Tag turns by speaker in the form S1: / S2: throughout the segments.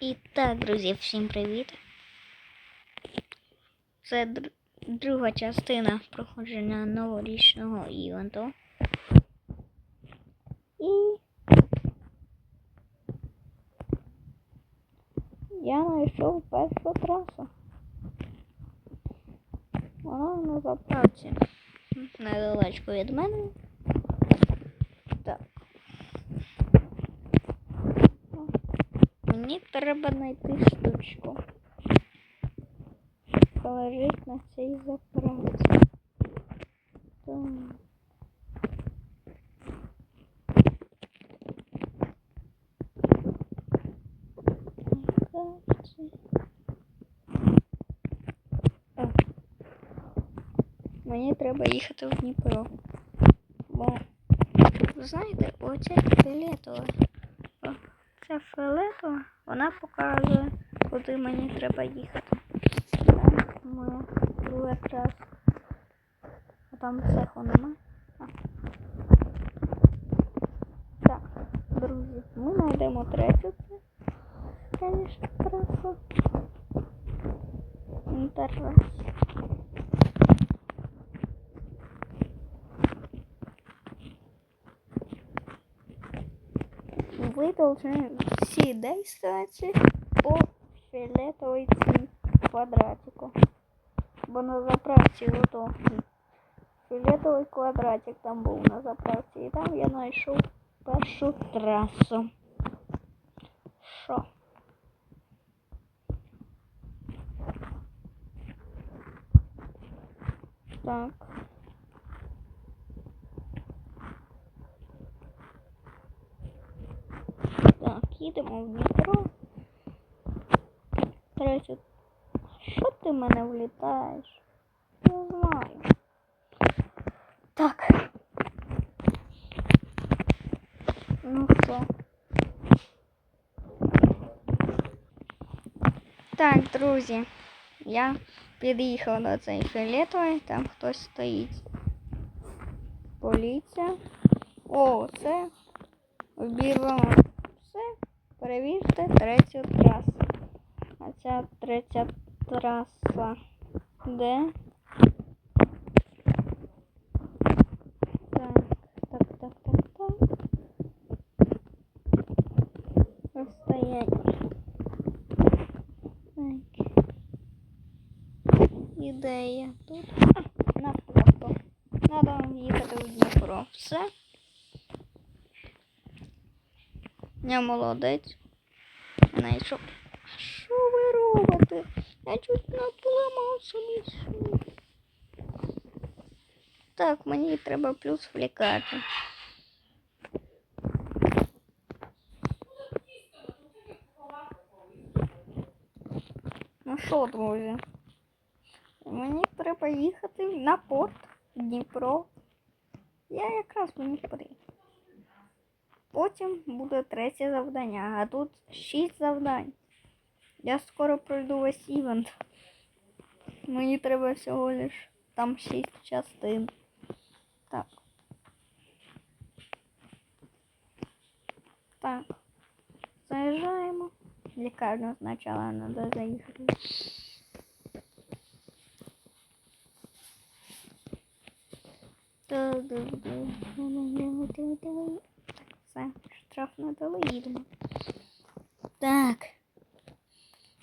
S1: І так, друзі, всім привіт. Це др- друга частина проходження новорічного івенту. І я знайшов першу трасу. Вона на заправці. Недалечко від мене. Так. Мені треба знайти штучку. Лежить на цій заправці. Мені треба їхати в Дніпро. Бо, знаєте, оця фіолетова. О, Ця фіолетова, вона показує, куди мені треба їхати. Так, моя друга траса. А там цеху нема. А. Так, друзі, ми знайдемо третю це. Конечно, трасу. Інтерес. Вы должны все действовать по фиолетовой цій квадратику. Бо на заправці ото фіолетовий квадратик там був на заправці. І там я знайшов першу трасу. Що? Так. Їдемо в Дніпро. Третє. Що ти в мене влітаєш? Не знаю. Так. Ну що? Так, друзі. Я під'їхав до цієї фіолетової, там хтось стоїть. Поліція. О, це обірвано. Все, перевірте третю трасу. А ця третя траса. Де? Так, так, так, так, так. Розстояння. Так. Ідея тут. А, навпроsto. Надо їхати в Дніпро. Все. Я молодець. Знайшов. Що ви робите? Я чуть не поламав собі. шию. Так, мені треба плюс в лікарню. Ну що, друзі? Мені треба їхати на порт Дніпро. Я якраз в Дніпрі. Потім буде третє завдання, а тут шість завдань. Я скоро пройду весь івент. Мені треба всього лиш там шість частин. Так. Так. Заїжджаємо. В лікарню спочатку треба заїхати. Все, штраф давай їдемо. Так.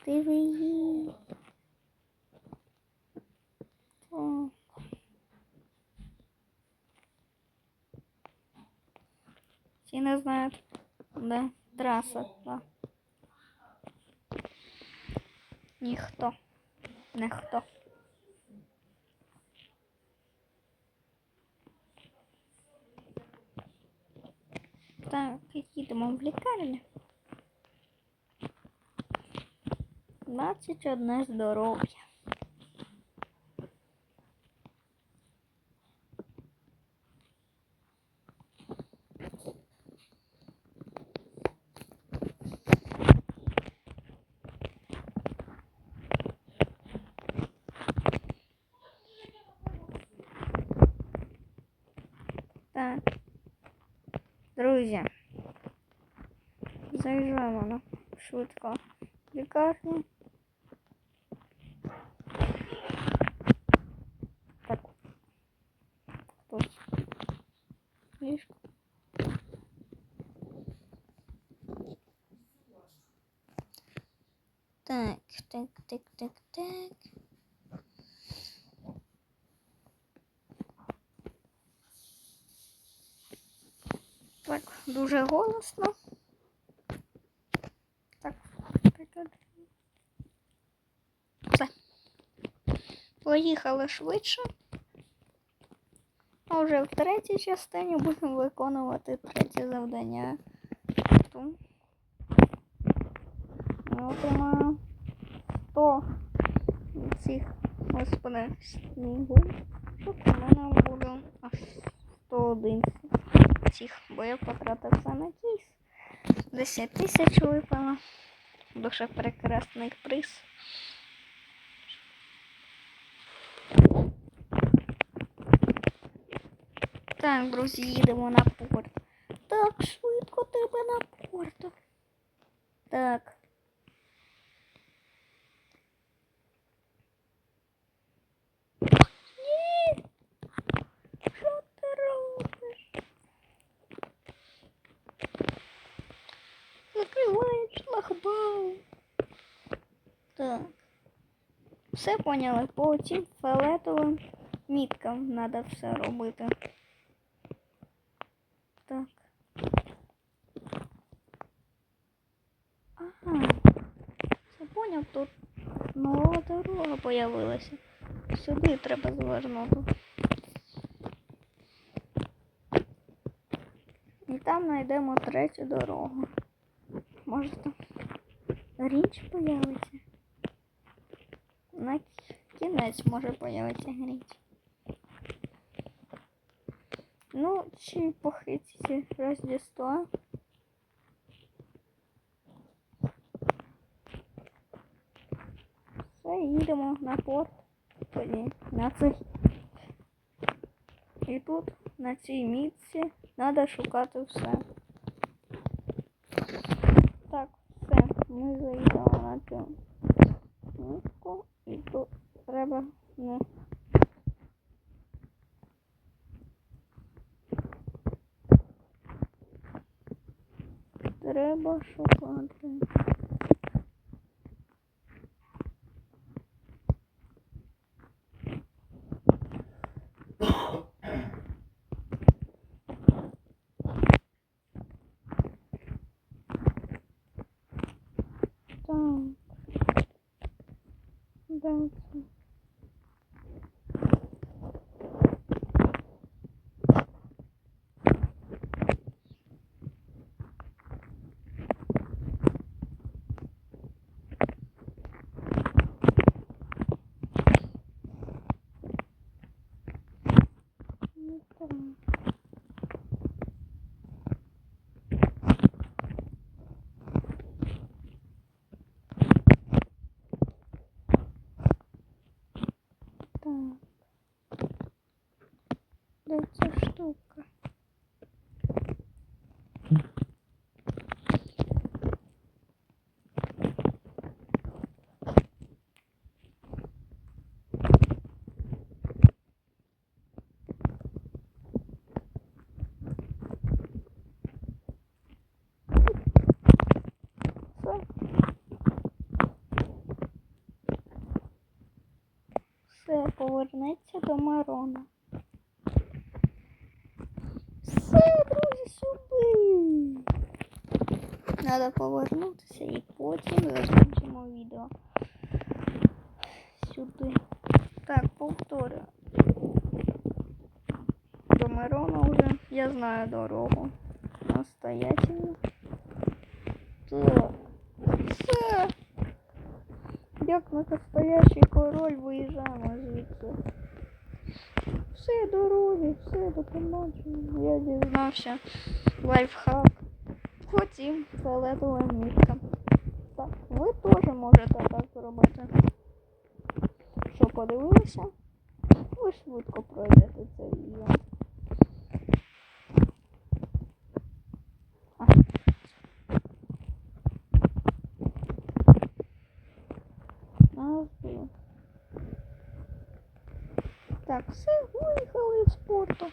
S1: Диви. Так. Всі не знають, де траса. Да. Ніхто. Ніхто. Так, їдемо в лікарню. 21 здоров'я. Так. Друзі. Заїжджаємо на швидко. лікарню. Так. Хтось. Ліжко. Так, так, так, так, так. Так, дуже голосно. Так, так, так. Все. Поїхали швидше. А вже в третій частині будемо виконувати третє завдання. Ми отримаємо 100 цих, господи, снігу. Щоб у мене буде аж 101 цих, бо я потратив все на кейс. 10 тисяч випало. Дуже прекрасний приз. Так, друзі, їдемо на порт. Так, швидко треба на порт. Так. Ні! Що ти робиш? Закривай шлагбаум. Так. Все поняли. По цим фіолетовим міткам треба все робити. Так. Ага. Все поняв, тут нова дорога появилася. Сюди треба звернути. І там знайдемо третю дорогу. Може там річ появиться? На кінець може появитися гріч. Ну, чи похиті Рождество. Все, їдемо на порт. Тоді на цей. І тут, на цій мітці, треба шукати все. Так, все, ми заїдемо на цю мітку і тут Треба не. Треба шукати. Так. Де це? Не там. Так. Де ця штука? Все. Повернеться до Марона. Все, друзі, сюди. Треба повернутися і потім закінчимо відео. Сюди. Так, повторю. До Мирона вже я знаю дорогу. Настоятельно. Так. Як настоящий король виїжджаємо звідси. Все дороги, все до побачення. Я дізнався лайфхак. Потім фіолетова мітка. Так, ви теж можете так зробити. Що подивилися? Ви швидко пройдете це відео. Швидко.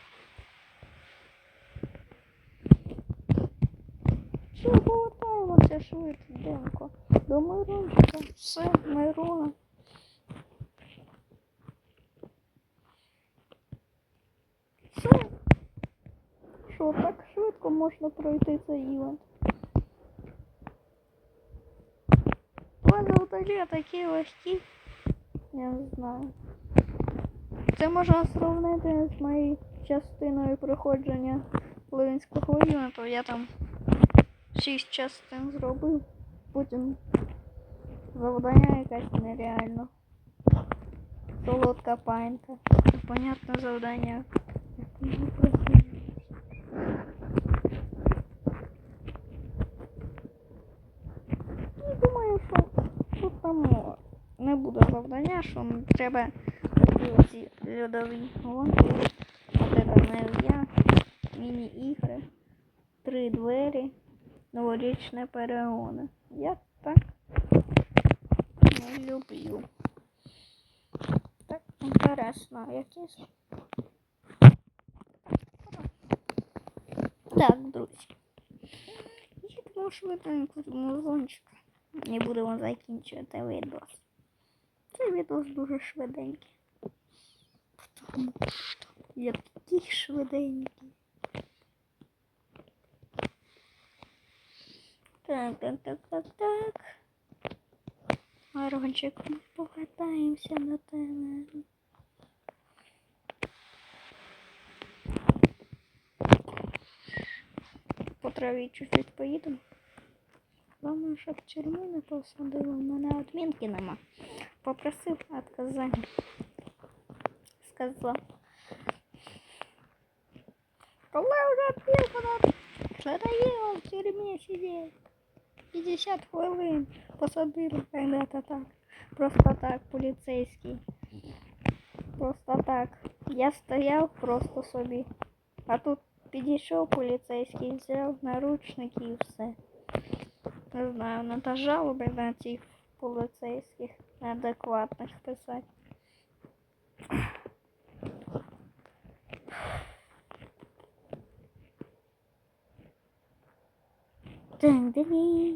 S1: Все, повертаємося швидко. До Мирончика. Все, Мирона. Все. Що, так швидко можна пройти цей івент? Два завдання такі легкі. Я не знаю. Це можна сравнити з моєю частиною проходження Ливенського івенту. Я там шість частин зробив. Потім завдання якась нереально. Солодка панька. Непонятне завдання. Проходити? Ну, Думаю, що тут там не буде завдання, що треба такі оці льодові гонки. От это я, міні-ігри, три двері, новорічне перегони. Я так не люблю. Так інтересно, якісь. Так, друзі. Їдемо швиденько до музончика. Не будемо закінчувати відос. Цей відос дуже швиденький. Що який швиденький. Так, так, так, так, так. Марончик, ми повертаємося до тебе. По траві чуть-чуть поїдемо. Главное, щоб в тюрму не посадили. У мене адмінки нема. Попросив отказання. Сказав. Коли вже адмінку надо? Що надоело в тюрмі сидіти? 50 хвилин посадили когда-то так. Просто так, поліцейський. Просто так. Я стояв просто собі. А тут підійшов поліцейський, взяв наручники і все. Не знаю, надо жалоби на цих поліцейських неадекватних писати. Так, давай.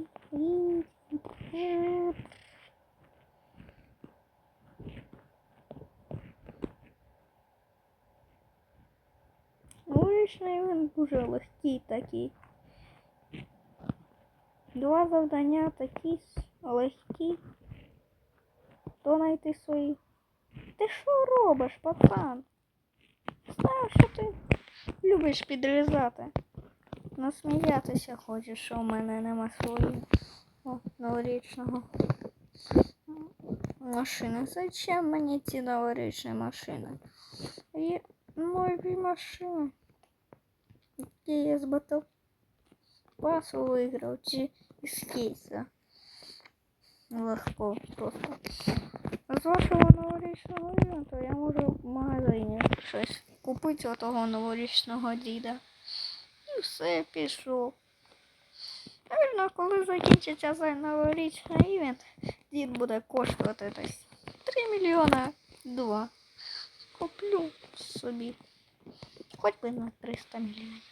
S1: Вирішний він дуже легкий такий. Два завдання такі легкі. То знайти свої. Ти що робиш, пацан? Знаю, що ти любиш підрізати. Насміятися хочеш, що в мене нема своєї О, новорічного машини. Зачем мені ці новорічні машини? Є нові машини. Які я з батлпасу виграв чи із кейса. Легко просто. З вашого новорічного івенту я можу в магазині щось купити отого новорічного діда. І все, пішов. Навірно, коли закінчиться цей новорічний івент, дід буде коштувати десь 3 мільйона 2. Куплю собі. Хоч би на 300 мільйонів.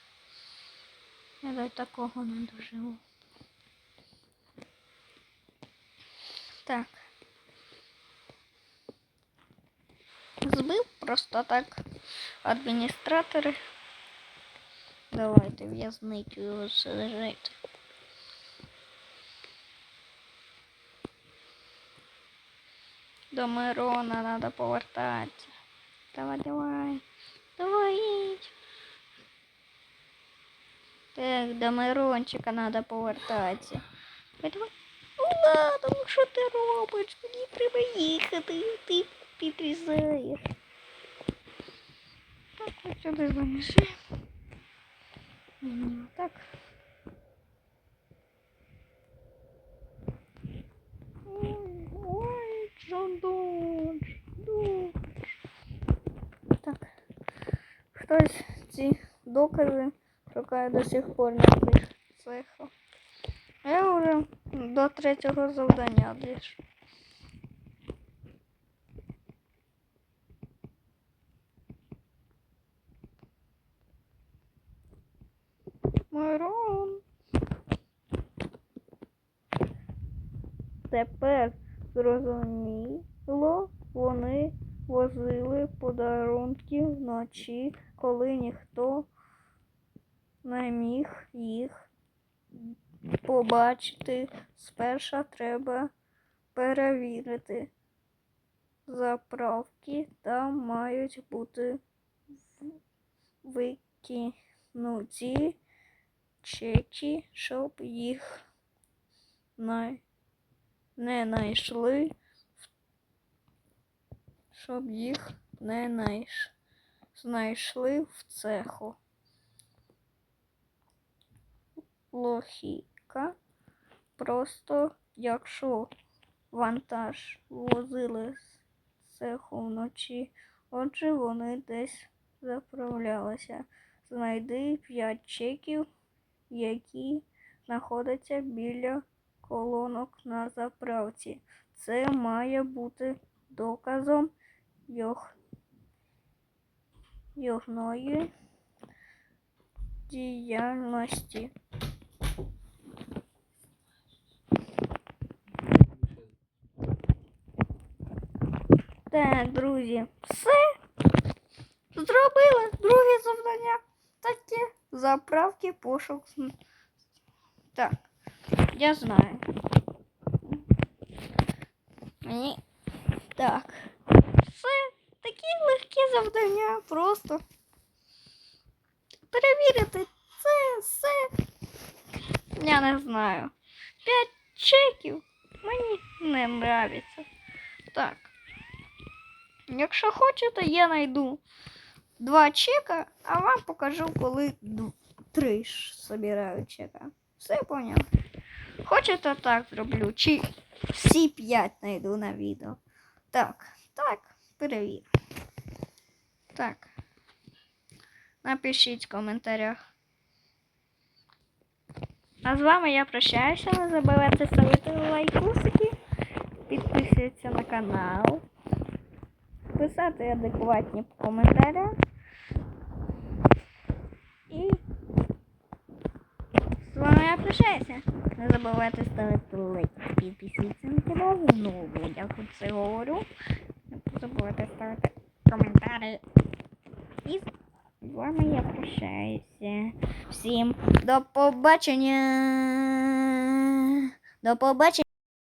S1: Я до такого не доживу. Так. Збив просто так адміністратори. Давайте в'язницю його сажайте. До Мирона надо повертатися. Давай, давай. Давай. Так, до Мирончика надо повертатися. Давай, давай. Ну ладно, ну що ти робиш? Мені треба їхати, ти підрізаєш. Так, ось сюди занеси. Ні, так. Ой, ой, Джон Додж, Додж. Так. Хтось ці докази шукає до сих пор цих цехах. А Я вже до третього завдання дійшов. Тепер зрозуміло, вони возили подарунки вночі, коли ніхто не міг їх побачити. Спершу треба перевірити. Заправки там мають бути викинуті чеки, щоб їх на- не знайшли, щоб їх не найш- знайшли в цеху. Логіка. Просто якщо вантаж возили з цеху вночі, отже вони десь заправлялися. Знайди п'ять чеків, які знаходяться біля колонок на заправці. Це має бути доказом йох... йогної діяльності. Так, друзі, все. Зробили друге завдання. Таке заправки пошук. Так, я знаю. Мені. Так. Все. Такі легкі завдання. Просто. Перевірити це все. Я не знаю. П'ять чеків мені не нравиться. Так. Якщо хочете, я знайду два чека, а вам покажу, коли три собираю чека. Все поняв? Хочете так зроблю? Чи всі п'ять знайду на відео? Так, так, перевір. Так. Напишіть в коментарях. А з вами я прощаюся. Не забувайте ставити лайкусики, підписуйтесь на канал писати адекватні коментарі. І з вами я прощаюся. Не забувайте ставити лайк підписуйтесь на канал. Знову я тут це говорю. Не забувайте ставити коментарі. І з вами я прощаюся. Всім до побачення. До побачення.